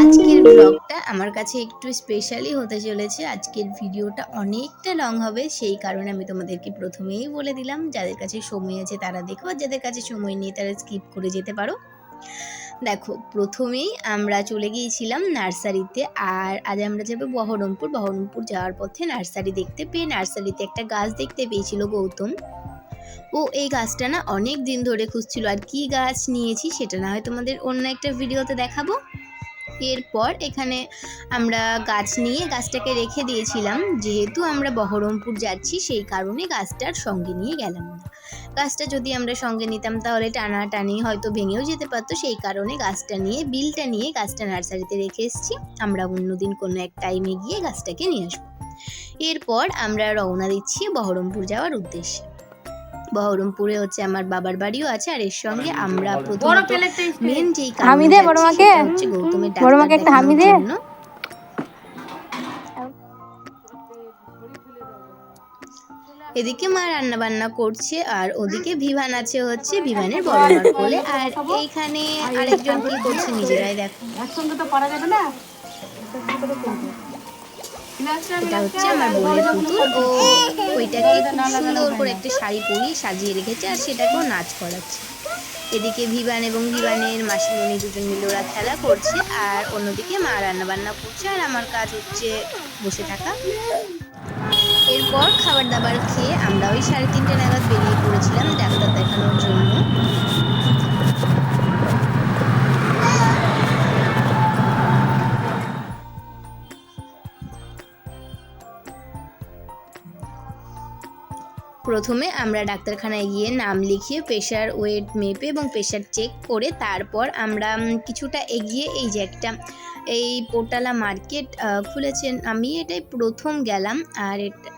আজকের ব্লগটা আমার কাছে একটু স্পেশালি হতে চলেছে। আজকের ভিডিওটা অনেকটা লং হবে, সেই কারণে আমি তোমাদেরকে প্রথমেই বলে দিলাম, যাদের কাছে সময় আছে তারা দেখো, আর যাদের কাছে সময় নেই তারা স্কিপ করে যেতে পারো। দেখো, প্রথমেই আমরা চলে গিয়েছিলাম নার্সারিতে, আর আজ আমরা যাব বহরমপুর। বহরমপুর যাওয়ার পথে নার্সারি দেখতে পেয়ে নার্সারিতে একটা গাছ দেখতে পেয়েছিল গৌতম। ও, এই গাছটা না অনেক দিন ধরে খুঁজছিল, আর কি গাছ নিয়েছি সেটা না হয় তোমাদের অন্য একটা ভিডিওতে দেখাবো। এরপর এখানে আমরা গাছ নিয়ে গাছটাকে রেখে দিয়েছিলাম। যেহেতু আমরা বহরমপুর যাচ্ছি, সেই কারণে গাছটার সঙ্গে নিয়ে গেলাম না। গাছটা যদি আমরা সঙ্গে নিতাম, তাহলে টানাটানি হয়তো ভেঙেও যেতে পারতো। সেই কারণে গাছটা নিয়ে, বিলটা নিয়ে গাছটা নার্সারিতে রেখে এসেছি। আমরা অন্যদিন কোনো এক টাইমে গিয়ে গাছটাকে নিয়ে আসব। এরপর আমরা রওনা দিচ্ছি বহরমপুর যাওয়ার উদ্দেশ্যে। বহরমপুরে হচ্ছে আমার বাবার বাড়িও আছে আর এর সঙ্গে আমরা প্রথমত মেন যেই কারণে দে বড় মাকে। হচ্ছে গৌতমের বড় মাকে একটা হামি দে। এদিকে মা রান্না বান্না করছে আর ওদিকে ভিভান আছে হচ্ছে ভিভানের বড় কোলে আর এইখানে আরেকজন কি করছে নিজেরাই দেখো একসঙ্গে তো পারা যাবে না এটা হচ্ছে আমার বোনের পুতুল। ও ওইটাকে খুব সুন্দর করে একটা শাড়ি পরিয়ে সাজিয়ে রেখেছে আর সেটাকেও নাচ করাচ্ছে। এদিকে ভিভান এবং ভিভানের মাসিমণি দুজন মিলে ওরা খেলা করছে আর অন্যদিকে মা রান্না বান্না করছে আর আমার কাজ হচ্ছে বসে থাকা। এরপর খাবার দাবার খেয়ে আমরা ওই সাড়ে তিনটে নাগাদ বেরিয়ে পড়েছিলাম ডাক্তার দেখানোর জন্য। প্রথমে আমরা ডাক্তারখানায় গিয়ে নাম লিখিয়ে প্রেশার ওয়েট মেপে এবং প্রেশার চেক করে তারপর আমরা কিছুটা এগিয়ে এই যে একটা, এই পোটালা মার্কেট খুলেছেন আমি এটাই প্রথম গেলাম আর এটা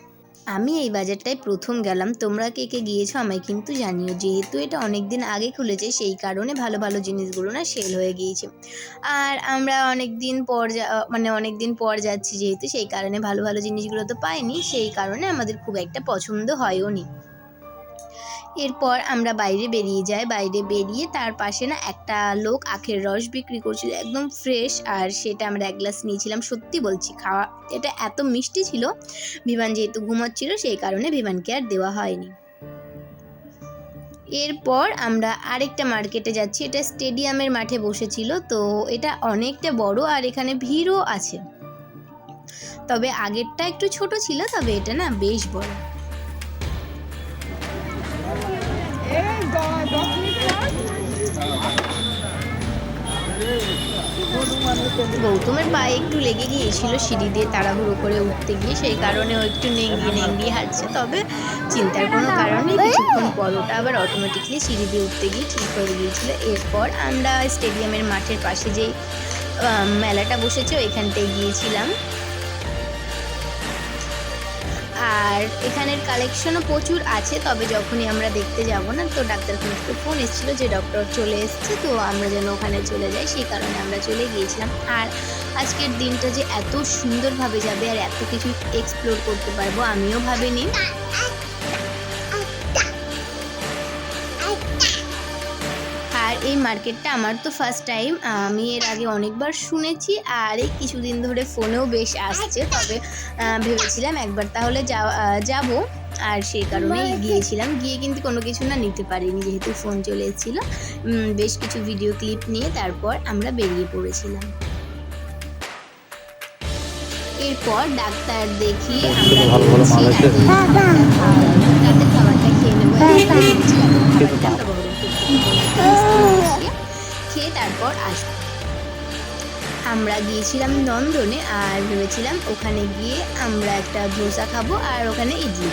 আমি এই বাজারটায় প্রথম গেলাম। তোমরা কে কে গিয়েছো আমায় কিন্তু জানিও। যেহেতু এটা অনেক দিন আগে খুলেছে, সেই কারণে ভালো ভালো জিনিসগুলো না সেল হয়ে গিয়েছে। আর আমরা অনেক দিন পর মানে অনেক দিন পর যাচ্ছি যেহেতু, সেই কারণে ভালো ভালো জিনিসগুলো তো পাইনি। সেই কারণে আমাদের খুব একটা পছন্দ হয়ও নি এরপর আমরা বাইরে বেরিয়ে যাই। বাইরে বেরিয়ে তার পাশে না একটা লোক আখের রস বিক্রি করছিল, একদম ফ্রেশ আর সেটা আমরা এক গ্লাস নিয়েছিলাম। সত্যি বলছি, খাওয়া এটা এত মিষ্টি ছিল, বিমান যেহেতু ঘুমোচ্ছিল সেই কারণে বিমানকে আর দেওয়া হয়নি। এরপর আমরা আরেকটা মার্কেটে যাচ্ছি, এটা স্টেডিয়ামের মাঠে বসেছিল, তো এটা অনেকটা বড় আর এখানে ভিড়ও আছে। তবে আগেরটা একটু ছোট ছিল, তবে এটা না বেশ বড়। গৌতমের পায়ে একটু লেগে গিয়েছিল সিঁড়ি দিয়ে তাড়াহুড়ো করে উঠতে গিয়ে, সেই কারণে একটু নেংড়িয়ে নেংড়িয়ে হাঁটছে। তবে চিন্তার কোনো কারণ কিছুক্ষণ পর ওটা আবার অটোমেটিকলি সিঁড়ি দিয়ে উঠতে গিয়ে ঠিক হয়ে গিয়েছিল। এরপর আমরা স্টেডিয়ামের মাঠের পাশে যেই মেলাটা বসেছে, ওইখানটায় গিয়েছিলাম। আর এখানের কালেকশনও প্রচুর আছে, তবে যখনই আমরা দেখতে যাব না, তো ডাক্তারখানা থেকে ফোন এসেছিল যে ডক্টর চলে এসছে, তো আমরা যেন ওখানে চলে যাই, সেই কারণে আমরা চলে গিয়েছিলাম। আর আজকের দিনটা যে এত সুন্দরভাবে যাবে আর এত কিছু এক্সপ্লোর করতে পারব, আমিও ভাবিনি। এই মার্কেটটা আমার তো ফার্স্ট টাইম আমি এর আগে অনেকবার শুনেছি আর এই কিছুদিন ধরে ফোনেও বেশ আসছে তবে ভেবেছিলাম একবার তাহলে যাওয়া- যাব। আর সেই কারণেই গিয়েছিলাম গিয়ে কিন্তু কোনো কিছু না নিতে পারিনি যেহেতু ফোন চলে এসেছিল বেশ কিছু ভিডিও ক্লিপ নিয়ে তারপর আমরা বেরিয়ে পড়েছিলাম। এরপর ডাক্তার দেখি আমরা ভালো ভালো মাল বলছি, আছে। রাতের খাবার- রাতের খাবারটা খেয়ে নেব। তারপর আসব। আমরা গিয়েছিলাম নন্দনে আর ভেবেছিলাম ওখানে গিয়ে আমরা একটা ধোসা খাব আর ওখানে ইডলি।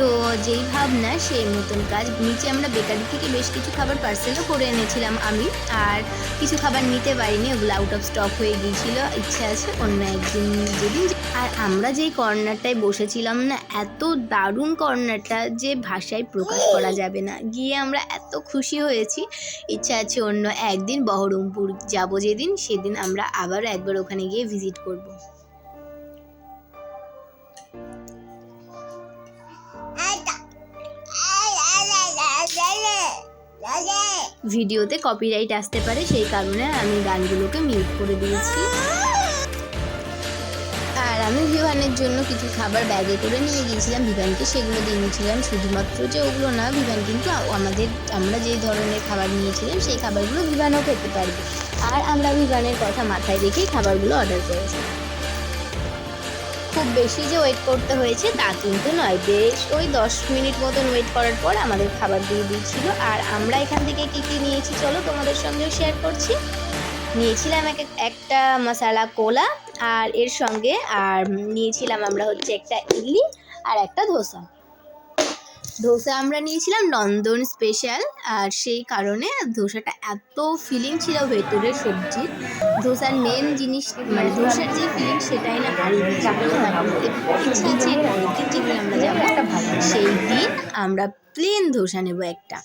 তো যেই ভাবনা, সেই মতন কাজ। নিচে আমরা বেকারি থেকে বেশ কিছু খাবার পার্সেলও করে এনেছিলাম আমি। আর কিছু খাবার নিতে পারিনি, ওগুলো আউট অফ স্টক হয়ে গিয়েছিল। ইচ্ছা আছে অন্য একদিন যেদিন আর আমরা যেই কর্নারটায় বসেছিলাম না, এত দারুণ কর্নারটা যে ভাষায় প্রকাশ করা যাবে না। গিয়ে আমরা এত খুশি হয়েছি। ইচ্ছা আছে অন্য একদিন বহরমপুর যাব যেদিন, সেদিন আমরা আবারও একবার ওখানে গিয়ে ভিজিট করব। ভিডিওতে কপিরাইট আসতে পারে, সেই কারণে আমি গানগুলোকে মিউট করে দিয়েছি। আর আমি ভিভানের জন্য কিছু খাবার ব্যাগে করে নিয়ে গিয়েছিলাম। ভিভানকে সেগুলো দিয়ে নিয়েছিলাম শুধুমাত্র যে ওগুলো না, ভিভান কিন্তু আমাদের, আমরা যে ধরনের খাবার নিয়েছিলাম, সেই খাবারগুলো ভিভানও খেতে পারবে। আর আমরা ভিভানের কথা মাথায় রেখেই খাবারগুলো অর্ডার করেছি। খুব বেশি যে ওয়েট করতে হয়েছে তা কিন্তু নয়। বেশ ওই দশ মিনিট মতন ওয়েট করার পর আমাদের খাবার দিয়ে দিয়েছিল। আর আমরা এখান থেকে কী কী নিয়েছি চলো তোমাদের সঙ্গেও শেয়ার করছি। নিয়েছিলাম এক একটা মশালা কোলা আর এর সঙ্গে আর নিয়েছিলাম আমরা হচ্ছে একটা ইডলি আর একটা ধোসা। ধোসা আমরা নিয়েছিলাম নন্দন স্পেশাল আর সেই কারণে ধোসাটা এত ফিলিং ছিল ভেতরের সবজির ধোসার মেন জিনিস মানে ধোসার যে ফিলিং সেটাই না আমরা যাব সেই দিন আমরা প্লেন ধোসা নেব একটা।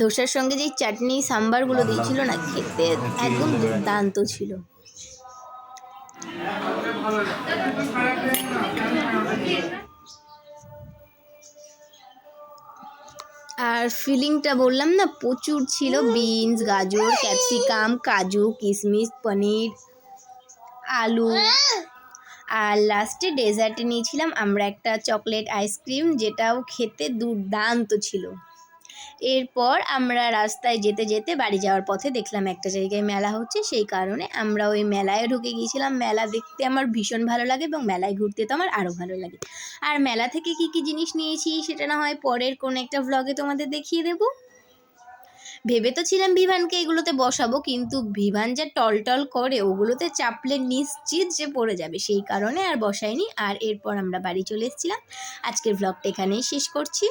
ধোসার সঙ্গে যে চাটনি, সাম্বারগুলো দিয়েছিল না, খেতে একদম দুর্দান্ত ছিল। আর ফিলিংটা বললাম না, প্রচুর ছিল বিনস, গাজর, ক্যাপসিকাম, কাজু কিশমিশ পনির, আলু। আর লাস্টে ডেজার্টে নিয়েছিলাম আমরা একটা চকলেট আইসক্রিম, যেটাও খেতে দুর্দান্ত ছিল। এরপর আমরা রাস্তায় যেতে যেতে বাড়ি যাওয়ার পথে দেখলাম একটা জায়গায় মেলা হচ্ছে, সেই কারণে আমরা ওই মেলায় ঢুকে গিয়েছিলাম। মেলা দেখতে আমার ভীষণ ভালো লাগে এবং মেলায় ঘুরতে তো আমার আরও ভালো লাগে। আর মেলা থেকে কি কি জিনিস নিয়েছি সেটা না হয় পরের কোনো একটা ভ্লগে তোমাদের দেখিয়ে দেব। ভেবে তো ছিলাম ভিভানকে এগুলোতে বসাবো, কিন্তু ভিভান যা টলটল করে ওগুলোতে চাপলে নিশ্চিত যে পড়ে যাবে, সেই কারণে আর বসাইনি আর এরপর আমরা বাড়ি চলে এসেছিলাম। আজকের ভ্লগটা এখানেই শেষ করছি।